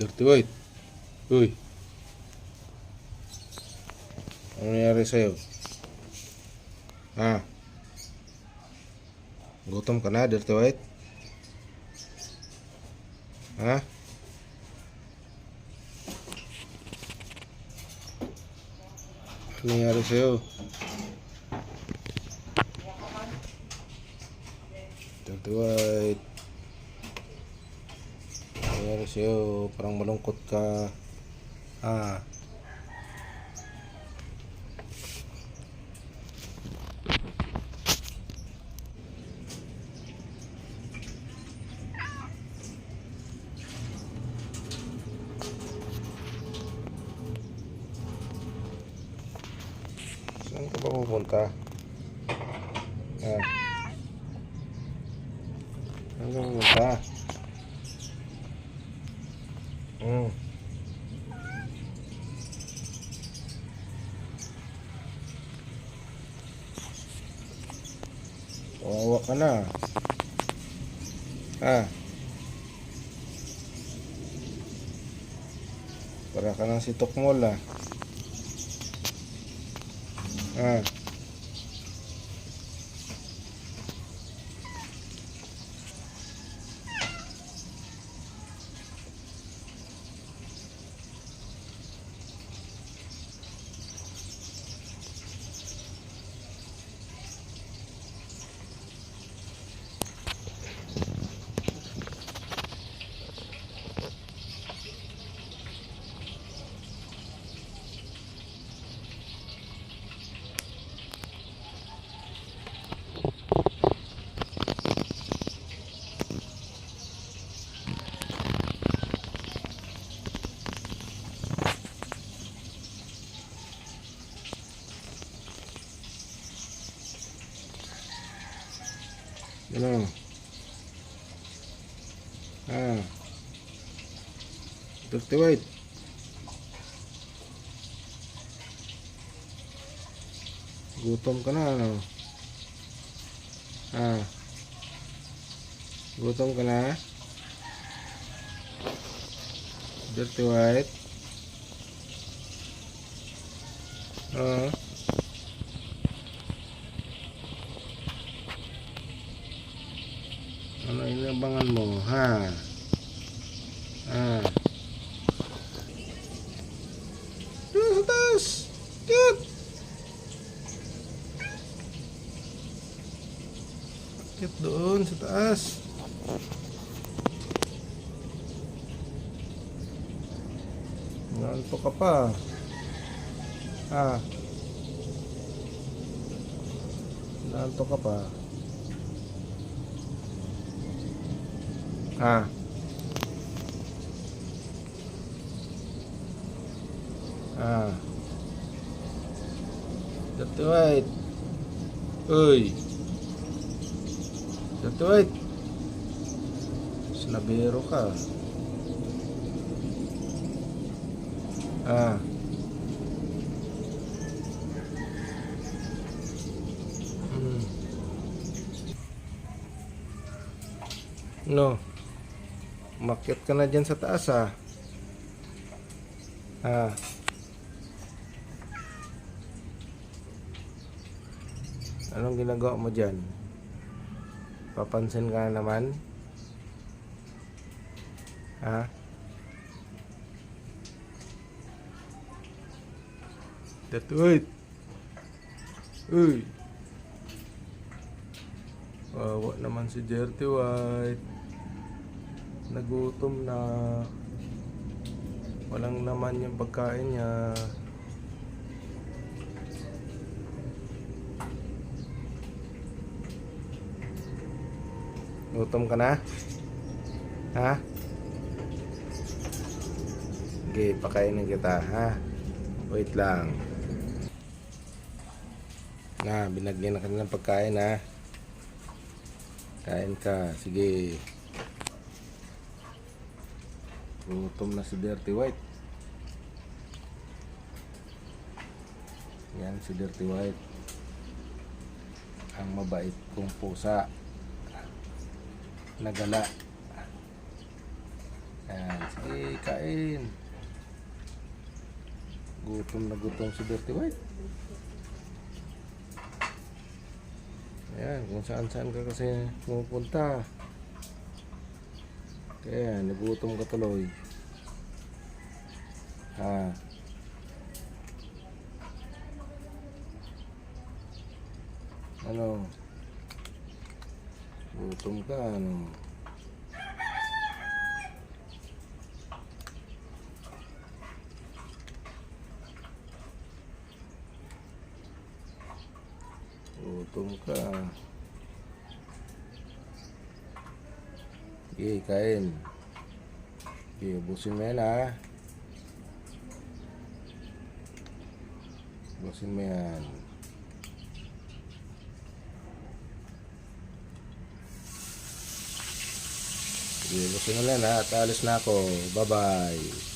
Dirty White. Uy. Ano nangyari sa'yo? Ha? Gutom ka na, Dirty White? Ha? Ano nangyari sa'yo? Dirty White. Nangyari sa'yo? Parang malungkot ka. Ah. Saan ka ba pupunta? Ah. Saan ka pupunta? Hmm. Kawawa ka na. Ah. Para ka ng si Tokmol ah. Ah. Ano? Ah. Dirty White. Gutom ka na, ano? Ah. Gutom ka na? Dirty White. Ah. Ano inabangan mo, ha? Ah. Doon sa taas! Kit! Kit doon sa taas. Nanto ka pa. Ah. Nanto ka pa. Ah. Ah. Dirty White. Uy. Dirty White. Snabero ka. Ah. Hmm. No. Umakyat ka na dyan sa taas ah. Ah. Anong ginagawa mo dyan? Papansin ka na naman? Ha? That's right. Uy. Wawa naman si Dirty White. Nagutom na. Walang laman yung pagkain niya. Gutom ka na? Ha? Sige, pakainin kita, ha? Wait lang. Na, binagyan na ka ng pagkain, ha? Kain ka, sige. Gutom na si Dirty White. Yan si Dirty White. Ang mabait kong pusa. Nagala. Yan, sige, kain. Gutom na gutom si Dirty White. Ayan, kung saan saan ka kasi pumupunta. Kaya, nagutom ka tuloy. Ha? Ano? Gutom ka, ano? Gutom ka. Sige, kain. Sige, ubusin mo yan ha. Ubusin mo yan. Sige, mo na yan ha. At alis na ako. Bye-bye.